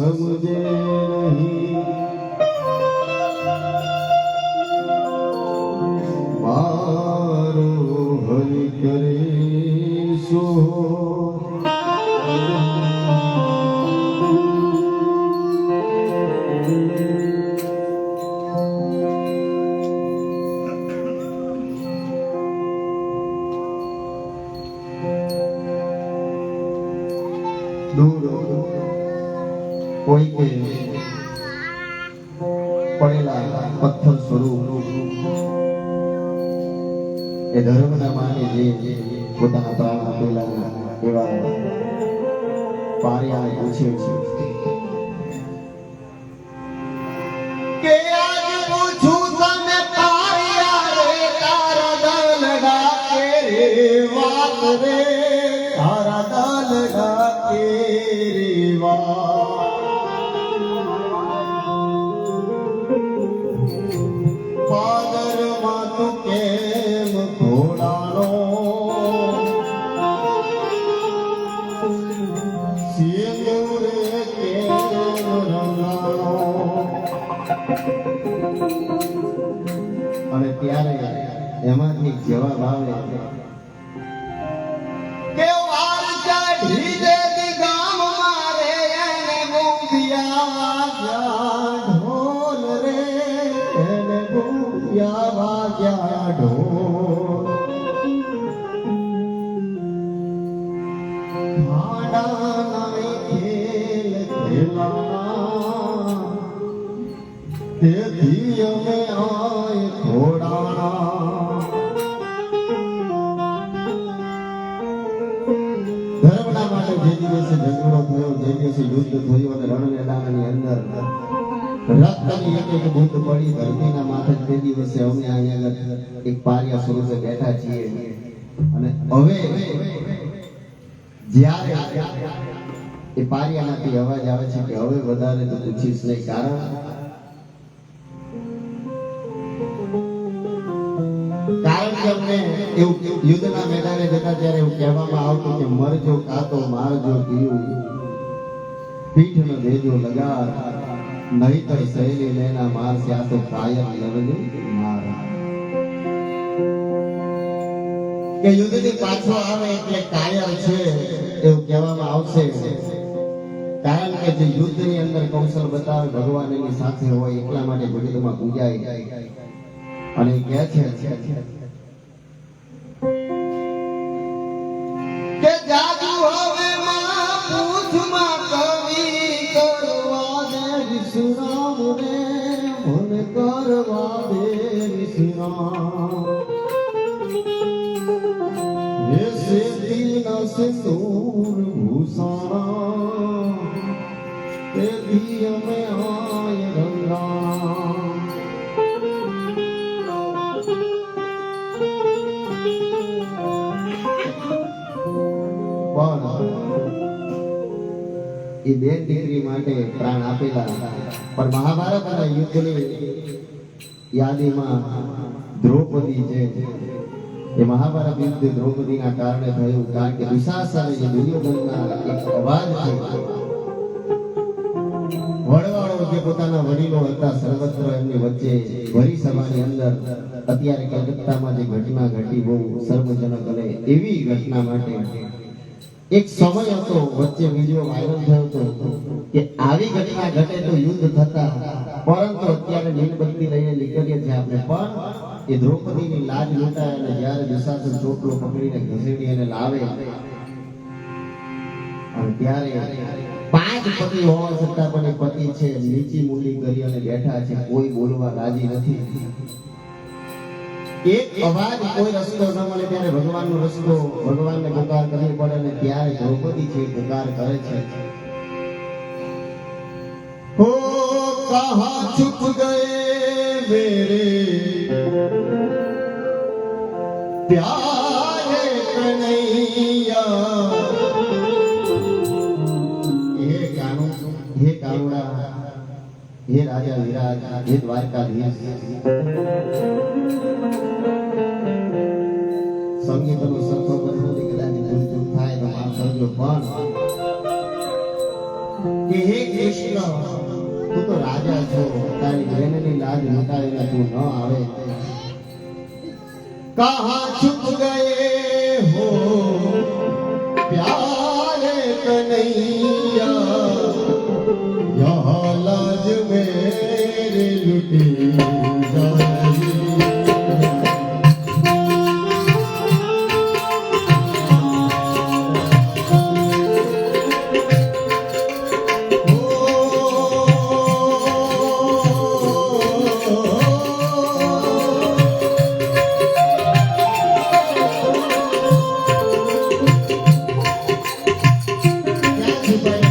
समझ પડેલા પથ્થર સ્વરૂપ એ ધર્મના માને જે પોતાના પ્રાણ આપેલા એવા પારિયાને પૂછે છે. કે પારિયા તારા અને ત્યારે એમાંથી જવાબ આવે. કે વાર કાઢી દે ગામ હવે અવાજ આવે છે કે હવે વધારે તો પૂછીશ નહીં, કારણ કારણ કે યુદ્ધના મેદાને જતા ત્યારે એવું કહેવામાં આવતું કે મરજો કાતો મારજો પીવું પીઠ ન દેજો લગાર, નહીતર સહેલી લેના માર તો કાયમ લડજો માર. કે યુદ્ધથી પાછો આવે એટલે કાયમ છે એવું કહેવામાં આવશે. કારણ કે જે યુદ્ધની અંદર કૌશલ બતાવે ભગવાન એની સાથે હોય એટલા માટે જગતમાં પૂજાય. અને કહે છે સેતીના સિંદૂર ભૂષાણા તેથી અમે આય રંગા પણ એ બે દીકરી માટે પ્રાણ આપેલા પણ મહાભારતના યુદ્ધની યાદીમાં દ્રૌપદી છે એ મહાભારત યુદ્ધ દ્રૌપદીના કારણે થયું, કારણ કે દુશાસન જે દુર્યોધનના અવાજ વડવાળો જે પોતાના વડીલો હતા, સર્વત્ર એમની વચ્ચે ભરી સભાની અંદર અત્યારે કલકત્તામાં જે ઘટના ઘટી બહુ સર્વજનક અને એવી ઘટના માટે એક સમય હતો, વચ્ચે વીડિયો વાયરલ થયો હતો, કે આવી ઘટના ઘટે તો યુદ્ધ થતા, પરંતુ અત્યારે મીણબત્તી લઈને નીકળીએ છીએ આપણે. પણ એ દ્રૌપદીની લાજ લૂંટાય અને જ્યારે દુશાસન ચોટલો પકડીને ઘસેડી અને લાવે, અને ત્યારે પાંચ પતિ હોવા છતાં પણ પતિ છે, નીચી મૂલી કરી અને બેઠા છે, કોઈ બોલવા રાજી નથી. એક અવાજ કોઈ રસ્તો ન મળે ત્યારે ભગવાનનો રસ્તો ભગવાનને પુકાર કરવી પડે ને ત્યારે દ્રૌપદી છે એ પુકાર કરે છે. હો, કહા છુપ ગયે મેરે? પ્યારે કનૈયા. હે કાનુ, હે કાનુડા હે રાજા વિરાજ હે દ્વારકાધીશ. સંગીતનો સરખો બધું કદાચ ભૂલ ચૂક થાય તો માફ કરજો પણ. કે હે કૃષ્ણ, તું તો રાજા છો, તારી બહેનની લાજ મટાવીને તું ન આવે. કહા છુપ ગયે? জীবন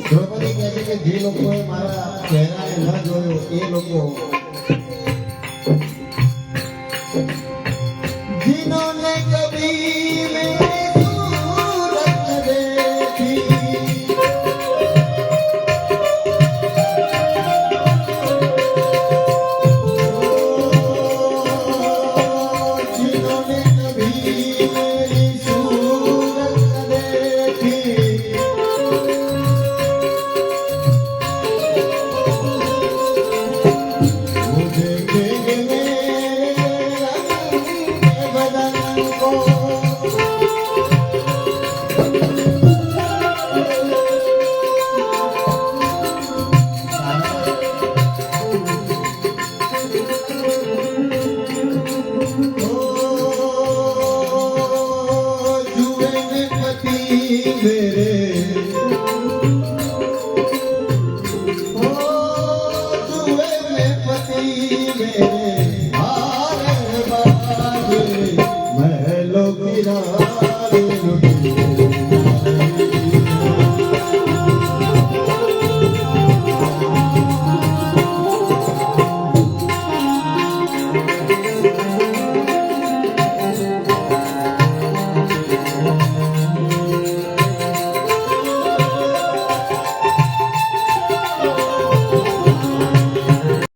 દ્રૌપદી કહે છે કે જે લોકોએ મારા ચહેરાને ન જોયો. એ લોકો